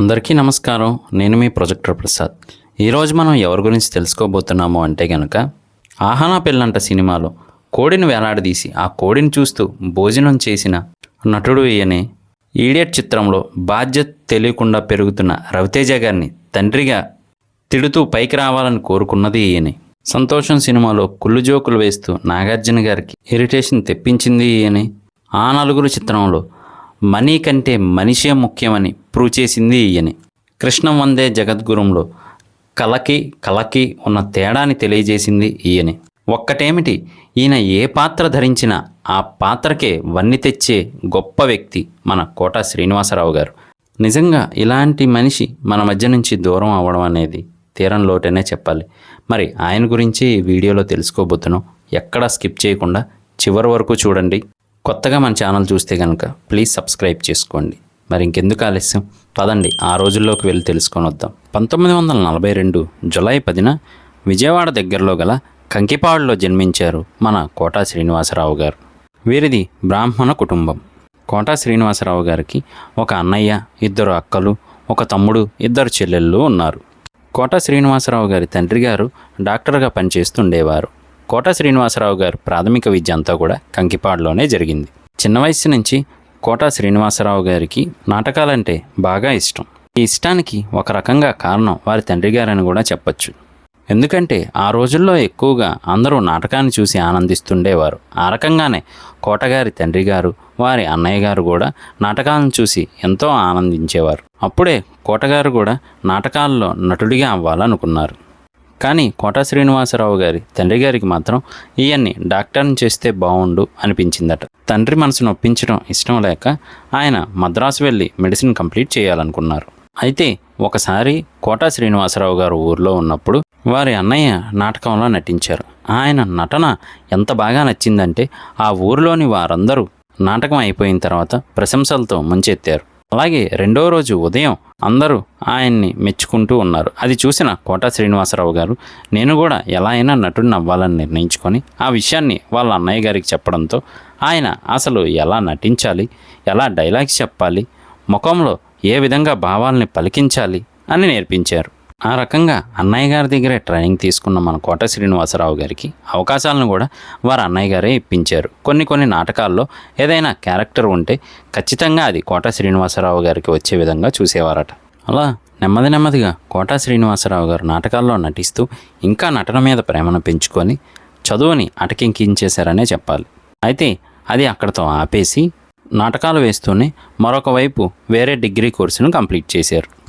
అందరికీ నమస్కారం. నేను మీ ప్రొజెక్టర్ ప్రసాద్. ఈరోజు మనం ఎవరి గురించి తెలుసుకోబోతున్నాము అంటే కనుక ఆహానా పెళ్ళంట సినిమాలో కోడిని వేలాడదీసి ఆ కోడిని చూస్తూ భోజనం చేసిన నటుడు ఈయనే. ఈడియట్ చిత్రంలో బాధ్యత తెలియకుండా పెరుగుతున్న రవితేజ గారిని తండ్రిగా తిడుతూ పైకి రావాలని కోరుకున్నది ఈయనే. సంతోషం సినిమాలో కుళ్ళు జోకులు వేస్తూ నాగార్జున గారికి ఇరిటేషన్ తెప్పించింది ఈయనే. ఆ నలుగురు చిత్రంలో మనీ కంటే మనిషే ముఖ్యమని ప్రూవ్ చేసింది ఈయనే. కృష్ణం వందే జగద్గురంలో కలకి కలకి ఉన్న తేడాని తెలియజేసింది ఈయనే. ఒక్కటేమిటి? ఈయన ఏ పాత్ర ధరించినా ఆ పాత్రకే వన్ని తెచ్చే గొప్ప వ్యక్తి మన కోట శ్రీనివాసరావు గారు. నిజంగా ఇలాంటి మనిషి మన మధ్య నుంచి దూరం అవ్వడం అనేది తీరం లోటనే చెప్పాలి. మరి ఆయన గురించి ఈ వీడియోలో తెలుసుకోబోతున్నాం. ఎక్కడా స్కిప్ చేయకుండా చివరి వరకు చూడండి. కొత్తగా మన ఛానల్ చూస్తే కనుక ప్లీజ్ సబ్స్క్రైబ్ చేసుకోండి. మరి ఇంకెందుకు ఆలస్యం? పదండి ఆ రోజుల్లోకి వెళ్ళి తెలుసుకొని వద్దాం. పంతొమ్మిది వందల నలభై రెండు జులై పదిన విజయవాడ దగ్గరలో గల కంకిపాడులో జన్మించారు మన కోటా శ్రీనివాసరావు గారు. వీరిది బ్రాహ్మణ కుటుంబం. కోటా శ్రీనివాసరావు గారికి ఒక అన్నయ్య ఇద్దరు అక్కలు ఒక తమ్ముడు ఇద్దరు చెల్లెళ్ళు ఉన్నారు. కోట శ్రీనివాసరావు గారి తండ్రి గారు డాక్టర్గా పనిచేస్తుండేవారు. కోట శ్రీనివాసరావు గారు ప్రాథమిక విద్య అంతా కూడా కంకిపాడులోనే జరిగింది. చిన్న వయసు నుంచి కోట శ్రీనివాసరావు గారికి నాటకాలంటే బాగా ఇష్టం. ఈ ఇష్టానికి ఒక రకంగా కారణం వారి తండ్రి గారని కూడా చెప్పచ్చు. ఎందుకంటే ఆ రోజుల్లో ఎక్కువగా అందరూ నాటకాన్ని చూసి ఆనందిస్తుండేవారు. ఆ రకంగానే కోటగారి తండ్రి గారు వారి అన్నయ్య గారు కూడా నాటకాలను చూసి ఎంతో ఆనందించేవారు. అప్పుడే కోటగారు కూడా నాటకాల్లో నటుడిగా అవ్వాలనుకున్నారు. కానీ కోట శ్రీనివాసరావు గారి తండ్రి గారికి మాత్రం ఈయన్ని డాక్టర్ని చేస్తే బాగుండు అనిపించిందట. తండ్రి మనసును ఒప్పించడం ఇష్టం లేక ఆయన మద్రాసు వెళ్ళి మెడిసిన్ కంప్లీట్ చేయాలనుకున్నారు. అయితే ఒకసారి కోట శ్రీనివాసరావు గారు ఊర్లో ఉన్నప్పుడు వారి అన్నయ్య నాటకంలో నటించారు. ఆయన నటన ఎంత బాగా నచ్చిందంటే ఆ ఊరిలోని వారందరూ నాటకం అయిపోయిన తర్వాత ప్రశంసలతో ముంచెత్తారు. అలాగే రెండో రోజు ఉదయం అందరూ ఆయన్ని మెచ్చుకుంటూ ఉన్నారు. అది చూసిన కోట శ్రీనివాసరావు గారు నేను కూడా ఎలా అయినా నటుడిని అవ్వాలని నిర్ణయించుకొని ఆ విషయాన్ని వాళ్ళ అన్నయ్య గారికి చెప్పడంతో ఆయన అసలు ఎలా నటించాలి ఎలా డైలాగ్స్ చెప్పాలి ముఖంలో ఏ విధంగా భావాల్ని పలికించాలి అని నేర్పించారు. ఆ రకంగా అన్నయ్య గారి దగ్గరే ట్రైనింగ్ తీసుకున్న మన కోట శ్రీనివాసరావు గారికి అవకాశాలను కూడా వారు అన్నయ్య గారే ఇప్పించారు. కొన్ని కొన్ని నాటకాల్లో ఏదైనా క్యారెక్టర్ ఉంటే ఖచ్చితంగా అది కోట శ్రీనివాసరావు గారికి వచ్చే విధంగా చూసేవారట. అలా నెమ్మది నెమ్మదిగా కోట శ్రీనివాసరావు గారు నాటకాల్లో నటిస్తూ ఇంకా నటన మీద ప్రేమను పెంచుకొని చదువుని అటకింకించేశారనే చెప్పాలి. అయితే అది అక్కడితో ఆపేసి నాటకాలు వేస్తూనే మరొక వైపు వేరే డిగ్రీ కోర్సును కంప్లీట్ చేశారు.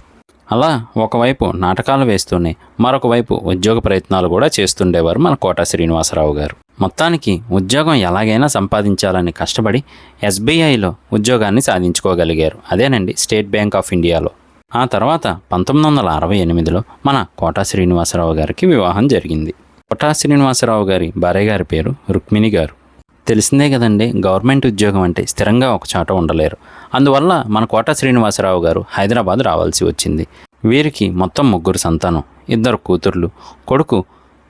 అలా ఒకవైపు నాటకాలు వేస్తూనే మరొక వైపు ఉద్యోగ ప్రయత్నాలు కూడా చేస్తుండేవారు మన కోట శ్రీనివాసరావు గారు. మొత్తానికి ఉద్యోగం ఎలాగైనా సంపాదించాలని కష్టపడి ఎస్బీఐలో ఉద్యోగాన్ని సాధించుకోగలిగారు. అదేనండి స్టేట్ బ్యాంక్ ఆఫ్ ఇండియాలో. ఆ తర్వాత పంతొమ్మిది వందల అరవై ఎనిమిదిలో మన కోటా శ్రీనివాసరావు గారికి వివాహం జరిగింది. కోటా శ్రీనివాసరావు గారి భార్య గారి పేరు రుక్మిణి గారు. తెలిసిందే కదండి గవర్నమెంట్ ఉద్యోగం అంటే స్థిరంగా ఒక చాట ఉండలేరు. అందువల్ల మన కోట శ్రీనివాసరావు గారు హైదరాబాద్ రావాల్సి వచ్చింది. వీరికి మొత్తం ముగ్గురు సంతానం ఇద్దరు కూతుర్లు కొడుకు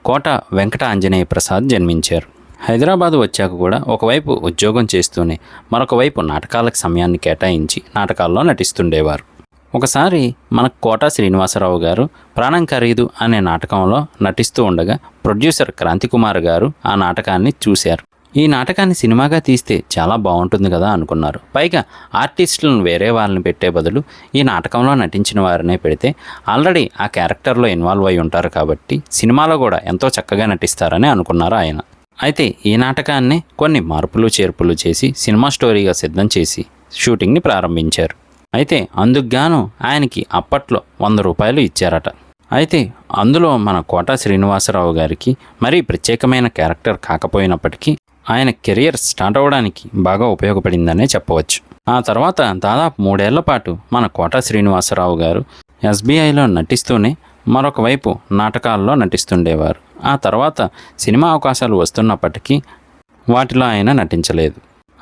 కోట వెంకట ఆంజనేయ ప్రసాద్ జన్మించారు. హైదరాబాద్ వచ్చాక కూడా ఒకవైపు ఉద్యోగం చేస్తూనే మరొక వైపు నాటకాలకు సమయాన్ని కేటాయించి నాటకాల్లో నటిస్తుండేవారు. ఒకసారి మన కోట శ్రీనివాసరావు గారు ప్రాణం ఖరీదు అనే నాటకంలో నటిస్తూ ఉండగా ప్రొడ్యూసర్ క్రాంతికుమార్ గారు ఆ నాటకాన్ని చూశారు. ఈ నాటకాన్ని సినిమాగా తీస్తే చాలా బాగుంటుంది కదా అనుకున్నారు. పైగా ఆర్టిస్టులను వేరే వాళ్ళని పెట్టే బదులు ఈ నాటకంలో నటించిన వారినే పెడితే ఆల్రెడీ ఆ క్యారెక్టర్లో ఇన్వాల్వ్ అయి ఉంటారు కాబట్టి సినిమాలో కూడా ఎంతో చక్కగా నటిస్తారని అనుకున్నారు ఆయన. అయితే ఈ నాటకాన్ని కొన్ని మార్పులు చేర్పులు చేసి సినిమా స్టోరీగా సిద్ధం చేసి షూటింగ్ని ప్రారంభించారు. అయితే అందుకుగాను ఆయనకి అప్పట్లో వంద రూపాయలు ఇచ్చారట. అయితే అందులో మన కోట శ్రీనివాసరావు గారికి మరీ ప్రత్యేకమైన క్యారెక్టర్ కాకపోయినప్పటికీ ఆయన కెరియర్ స్టార్ట్ అవ్వడానికి బాగా ఉపయోగపడిందనే చెప్పవచ్చు. ఆ తర్వాత దాదాపు మూడేళ్ళ పాటు మన కోట శ్రీనివాసరావు గారు ఎస్బీఐలో నటిస్తూనే మరొక వైపు నాటకాల్లో నటిస్తుండేవారు. ఆ తర్వాత సినిమా అవకాశాలు వస్తున్నప్పటికీ వాటిలో ఆయన నటించలేదు.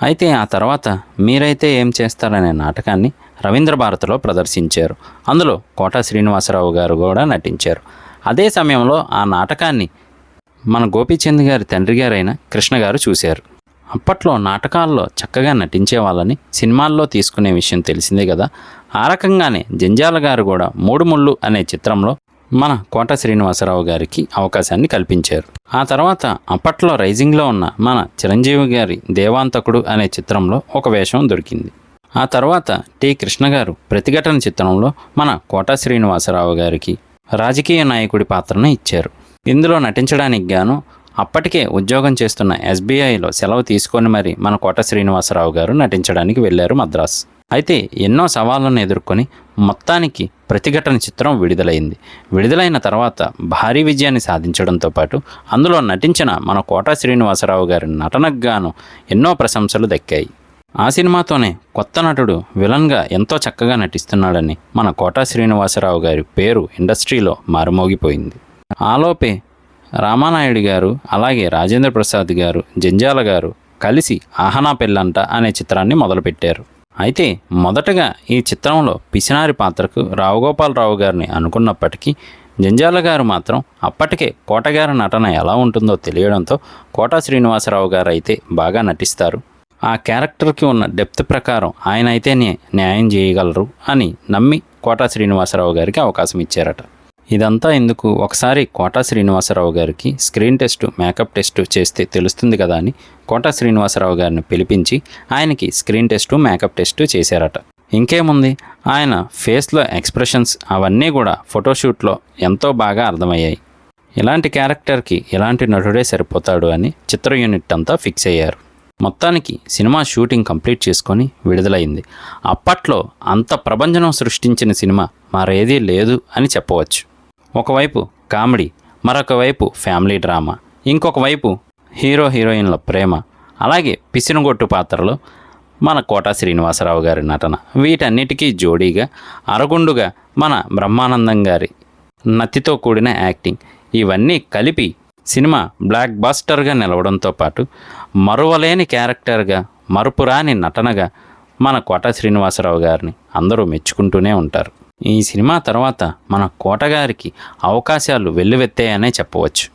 అయితే ఆ తర్వాత మీరైతే ఏం చేస్తారనే నాటకాన్ని రవీంద్ర భారతిలో ప్రదర్శించారు. అందులో కోట శ్రీనివాసరావు గారు కూడా నటించారు. అదే సమయంలో ఆ నాటకాన్ని మన గోపీచంద్ గారి తండ్రి గారైన కృష్ణ గారు చూశారు. అప్పట్లో నాటకాల్లో చక్కగా నటించే వాళ్ళని సినిమాల్లో తీసుకునే విషయం తెలిసిందే కదా. ఆ రకంగానే జంజాల గారు కూడా మూడు ముళ్ళు అనే చిత్రంలో మన కోట శ్రీనివాసరావు గారికి అవకాశాన్ని కల్పించారు. ఆ తర్వాత అప్పట్లో రైజింగ్లో ఉన్న మన చిరంజీవి గారి దేవాంతకుడు అనే చిత్రంలో ఒక వేషం దొరికింది. ఆ తర్వాత టి కృష్ణ గారు ప్రతిఘటన చిత్రంలో మన కోట శ్రీనివాసరావు గారికి రాజకీయ నాయకుడి పాత్రను ఇచ్చారు. ఇందులో నటించడానికి గాను అప్పటికే ఉద్యోగం చేస్తున్న ఎస్బీఐలో సెలవు తీసుకొని మరి మన కోట శ్రీనివాసరావు గారు నటించడానికి వెళ్ళారు మద్రాస్. అయితే ఎన్నో సవాళ్ళను ఎదుర్కొని మొత్తానికి ప్రతిఘటన చిత్రం విడుదలైంది. విడుదలైన తర్వాత భారీ విజయాన్ని సాధించడంతో పాటు అందులో నటించిన మన కోట శ్రీనివాసరావు గారి నటనకు గాను ఎన్నో ప్రశంసలు దక్కాయి. ఆ సినిమాతోనే కొత్త నటుడు విలన్గా ఎంతో చక్కగా నటిస్తున్నాడని మన కోటా శ్రీనివాసరావు గారి పేరు ఇండస్ట్రీలో మారుమోగిపోయింది. ఆలోపే రామానాయుడు గారు అలాగే రాజేంద్ర ప్రసాద్ గారు జంజాల గారు కలిసి ఆహనా పెళ్ళంట అనే చిత్రాన్ని మొదలుపెట్టారు. అయితే మొదటగా ఈ చిత్రంలో పిసినారి పాత్రకు రావుగోపాలరావు గారిని అనుకున్నప్పటికీ జంజాల గారు మాత్రం అప్పటికే కోటగారి నటన ఎలా ఉంటుందో తెలియడంతో కోటా శ్రీనివాసరావు గారు అయితే బాగా నటిస్తారు. ఆ క్యారెక్టర్కి ఉన్న డెప్త్ ప్రకారం ఆయన అయితేనే న్యాయం చేయగలరు అని నమ్మి కోటా శ్రీనివాసరావు గారికి అవకాశం ఇచ్చారట. ఇదంతా ఎందుకు? ఒకసారి కోటా శ్రీనివాసరావు గారికి స్క్రీన్ టెస్ట్ మేకప్ టెస్ట్ చేస్తే తెలుస్తుంది కదా అని కోటా శ్రీనివాసరావు గారిని పిలిపించి ఆయనకి స్క్రీన్ టెస్ట్ మేకప్ టెస్ట్ చేశారట. ఇంకేముంది? ఆయన ఫేస్లో ఎక్స్ప్రెషన్స్ అవన్నీ కూడా ఫోటోషూట్లో ఎంతో బాగా అర్థమయ్యాయి. ఇలాంటి క్యారెక్టర్కి ఇలాంటి నటుడే సరిపోతాడు అని చిత్ర యూనిట్ అంతా ఫిక్స్ అయ్యారు. మొత్తానికి సినిమా షూటింగ్ కంప్లీట్ చేసుకొని విడుదలైంది. అప్పట్లో అంత ప్రభంజనం సృష్టించిన సినిమా మరేదీ లేదు అని చెప్పవచ్చు. ఒకవైపు కామెడీ మరొక వైపు ఫ్యామిలీ డ్రామా ఇంకొక వైపు హీరో హీరోయిన్ల ప్రేమ. అలాగే పిసినగొట్టు పాత్రలో మన కోట శ్రీనివాసరావు గారి నటన. వీటన్నిటికీ జోడీగా అరగుండుగా మన బ్రహ్మానందం గారి నత్తితో కూడిన యాక్టింగ్. ఇవన్నీ కలిపి సినిమా బ్లాక్ బాస్టర్గా నిలవడంతో పాటు మరువలేని క్యారెక్టర్గా మరుపురాని నటనగా మన కోట శ్రీనివాసరావు గారిని అందరూ మెచ్చుకుంటూనే ఉంటారు. ఈ సినిమా తర్వాత మన కోటగారికి అవకాశాలు వెల్లువెత్తాయనే చెప్పవచ్చు.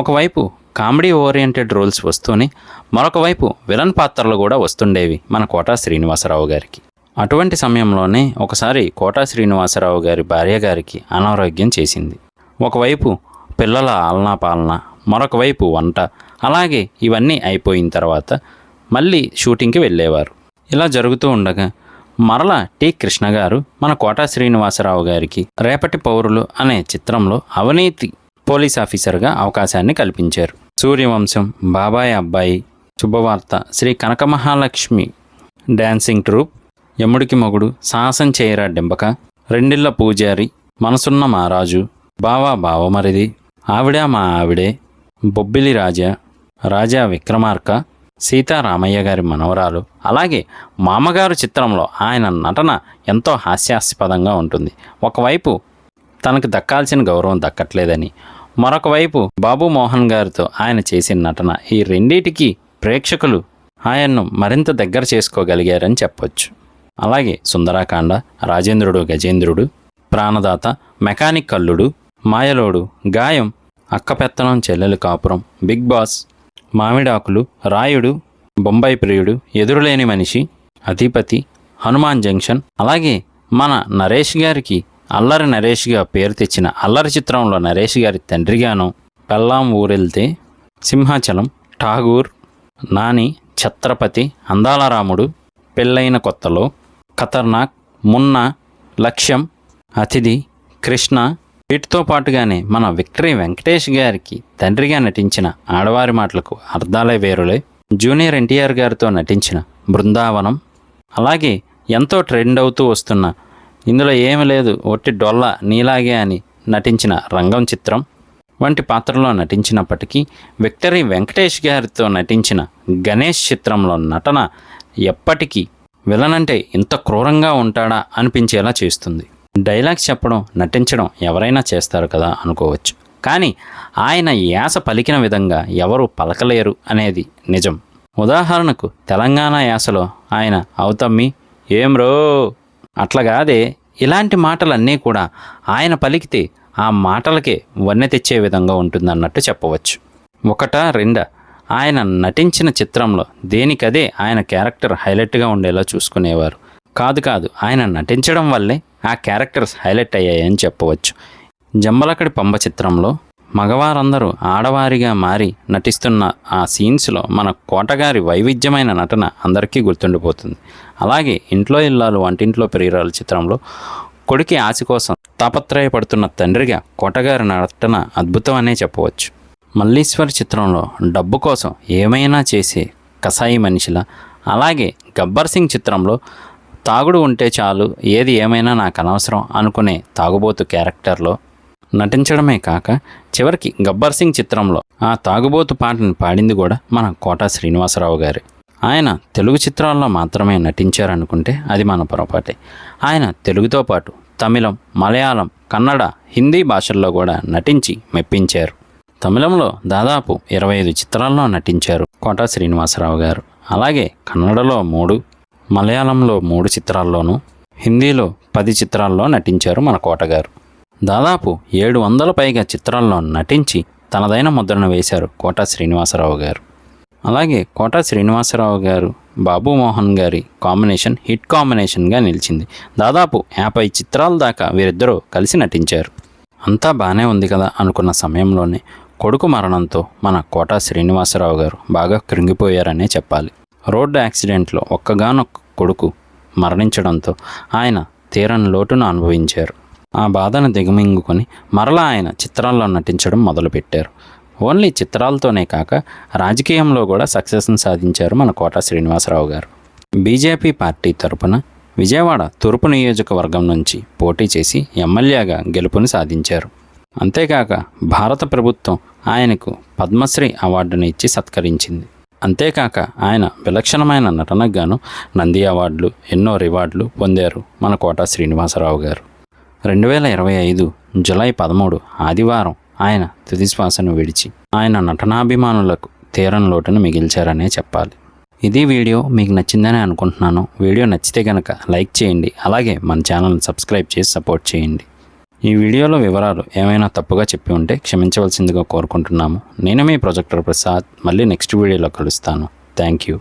ఒకవైపు కామెడీ ఓరియంటెడ్ రోల్స్ వస్తూనే మరొక వైపు విలన్ పాత్రలు కూడా వస్తుండేవి మన కోటా శ్రీనివాసరావు గారికి. అటువంటి సమయంలోనే ఒకసారి కోటా శ్రీనివాసరావు గారి భార్య గారికి అనారోగ్యం చేసింది. ఒకవైపు పిల్లల ఆలనా పాలన మరొక వైపు వంట అలాగే ఇవన్నీ అయిపోయిన తర్వాత మళ్ళీ షూటింగ్కి వెళ్ళేవారు. ఇలా జరుగుతూ ఉండగా మరల టి. కృష్ణ గారు మన కోట శ్రీనివాసరావు గారికి రేపటి పౌరులు అనే చిత్రంలో అవినీతి పోలీస్ ఆఫీసర్గా అవకాశాన్ని కల్పించారు. సూర్యవంశం బాబాయ్ అబ్బాయి శుభవార్త శ్రీ కనకమహాలక్ష్మి డాన్సింగ్ ట్రూప్ యముడికి మొగుడు సాహసం చేయరా డెంబక రెండిళ్ళ పూజారి మనసున్న మహారాజు బావా బావమరిది ఆవిడ మా ఆవిడే బొబ్బిలి రాజా రాజా విక్రమార్క సీతారామయ్య గారి మనవరాలు అలాగే మామగారు చిత్రంలో ఆయన నటన ఎంతో హాస్యాస్పదంగా ఉంటుంది. ఒకవైపు తనకు దక్కాల్సిన గౌరవం దక్కట్లేదని మరొక వైపు బాబు మోహన్ గారితో ఆయన చేసిన నటన ఈ రెండిటికి ప్రేక్షకులు ఆయన్ను మరింత దగ్గర చేసుకోగలిగారని చెప్పొచ్చు. అలాగే సుందరాకాండ రాజేంద్రుడు గజేంద్రుడు ప్రాణదాత మెకానిక్ కల్లుడు మాయలోడు గాయం అక్కపెత్తనం చెల్లెలు కాపురం బిగ్ బాస్ మామిడాకులు రాయుడు బొంబాయి ప్రియుడు ఎదురులేని మనిషి అధిపతి హనుమాన్ జంక్షన్ అలాగే మన నరేష్ గారికి అల్లరి నరేష్గా పేరు తెచ్చిన అల్లరి చిత్రంలో నరేష్ గారి తండ్రిగాను పెళ్ళాం ఊరెళ్తే సింహాచలం ఠాగూర్ నాని ఛత్రపతి అందాలరాముడు పెళ్ళైన కొత్తలో ఖతర్నాక్ మున్నా లక్ష్యం అతిథి కృష్ణ వీటితో పాటుగానే మన విక్టరీ వెంకటేష్ గారికి తండ్రిగా నటించిన ఆడవారి మాటలకు అర్థాలే వేరులే. జూనియర్ ఎన్టీఆర్ గారితో నటించిన బృందావనం. అలాగే ఎంతో ట్రెండ్ అవుతూ వస్తున్న ఇందులో ఏమీ లేదు ఒట్టి డొల్ల నీలాగే అని నటించిన రంగం చిత్రం. వంటి పాత్రలో నటించినప్పటికీ విక్టరీ వెంకటేష్ గారితో నటించిన గణేష్ చిత్రంలో నటన ఎప్పటికీ విలనంటే ఇంత క్రూరంగా ఉంటాడా అనిపించేలా చేస్తుంది. డైలాగ్స్ చెప్పడం నటించడం ఎవరైనా చేస్తారు కదా అనుకోవచ్చు. కానీ ఆయన యాస పలికిన విధంగా ఎవరు పలకలేరు అనేది నిజం. ఉదాహరణకు తెలంగాణ యాసలో ఆయన అవుతమ్మి ఏం రో? అట్లాగాదే ఇలాంటి మాటలన్నీ కూడా ఆయన పలికితే ఆ మాటలకే వన్నె తెచ్చే విధంగా ఉంటుందన్నట్టు చెప్పవచ్చు. ఒకట రెండ ఆయన నటించిన చిత్రంలో దేనికదే ఆయన క్యారెక్టర్ హైలైట్గా ఉండేలా చూసుకునేవారు. కాదు కాదు ఆయన నటించడం వల్లే ఆ క్యారెక్టర్స్ హైలైట్ అయ్యాయని చెప్పవచ్చు. జంబలకడి పంబ చిత్రంలో మగవారందరూ ఆడవారిగా మారి నటిస్తున్న ఆ సీన్స్లో మన కోటగారి వైవిధ్యమైన నటన అందరికీ గుర్తుండిపోతుంది. అలాగే ఇంట్లో ఇల్లాలు వంటింట్లో పెరిగిరాలు చిత్రంలో కొడుకి ఆశ కోసం తాపత్రయపడుతున్న తండ్రిగా కోటగారి నటన అద్భుతం అనే చెప్పవచ్చు. మల్లీశ్వరి చిత్రంలో డబ్బు కోసం ఏమైనా చేసే కసాయి మనిషిలా అలాగే గబ్బర్ సింగ్ చిత్రంలో తాగుడు ఉంటే చాలు ఏది ఏమైనా నాకు అనవసరం అనుకునే తాగుబోతు క్యారెక్టర్లో నటించడమే కాక చివరికి గబ్బర్ సింగ్ చిత్రంలో ఆ తాగుబోతు పాటను పాడింది కూడా మన కోట శ్రీనివాసరావు గారు. ఆయన తెలుగు చిత్రాల్లో మాత్రమే నటించారనుకుంటే అది మన పొరపాటే. ఆయన తెలుగుతో పాటు తమిళం మలయాళం కన్నడ హిందీ భాషల్లో కూడా నటించి మెప్పించారు. తమిళంలో దాదాపు ఇరవై ఐదు చిత్రాల్లో నటించారు కోట శ్రీనివాసరావు గారు. అలాగే కన్నడలో మూడు మలయాళంలో మూడు చిత్రాల్లోనూ హిందీలో పది చిత్రాల్లో నటించారు మన కోటగారు. దాదాపు ఏడు వందల పైగా చిత్రాల్లో నటించి తనదైన ముద్రను వేశారు కోట శ్రీనివాసరావు గారు. అలాగే కోట శ్రీనివాసరావు గారు బాబు మోహన్ గారి కాంబినేషన్ హిట్ కాంబినేషన్గా నిలిచింది. దాదాపు యాభై చిత్రాల దాకా వీరిద్దరూ కలిసి నటించారు. అంతా బాగానే ఉంది కదా అనుకున్న సమయంలోనే కొడుకు మరణంతో మన కోట శ్రీనివాసరావు గారు బాగా కృంగిపోయారనే చెప్పాలి. రోడ్డు యాక్సిడెంట్లో ఒక్కగానొక్క కొడుకు మరణించడంతో ఆయన తీరని లోటును అనుభవించారు. ఆ బాధను దిగమింగుకొని మరలా ఆయన చిత్రాల్లో నటించడం మొదలుపెట్టారు. ఓన్లీ చిత్రాలతోనే కాక రాజకీయంలో కూడా సక్సెస్ని సాధించారు మన కోట శ్రీనివాసరావు గారు. బీజేపీ పార్టీ తరపున విజయవాడ తూర్పు నియోజకవర్గం నుంచి పోటీ చేసి ఎమ్మెల్యేగా గెలుపుని సాధించారు. అంతేకాక భారత ప్రభుత్వం ఆయనకు పద్మశ్రీ అవార్డును ఇచ్చి సత్కరించింది. అంతేకాక ఆయన విలక్షణమైన నటనకు గాను నంది అవార్డులు ఎన్నో రివార్డులు పొందారు మన కోట శ్రీనివాసరావు గారు. రెండు వేల ఇరవై ఐదు జులై పదమూడు ఆదివారం ఆయన తుదిశ్వాసను విడిచి ఆయన నటనాభిమానులకు తీరం లోటును మిగిల్చారనే చెప్పాలి. ఇది వీడియో మీకు నచ్చిందని అనుకుంటున్నాను. వీడియో నచ్చితే కనుక లైక్ చేయండి. అలాగే మన ఛానల్ని సబ్స్క్రైబ్ చేసి సపోర్ట్ చేయండి. ఈ వీడియోలో వివరాలు ఏమైనా తప్పుగా చెప్పి ఉంటే క్షమించవలసిందిగా కోరుకుంటున్నాము. నేను మీ ప్రొజెక్టర్ ప్రసాద్. మళ్ళీ నెక్స్ట్ వీడియోలో కలుస్తాను. Thank you.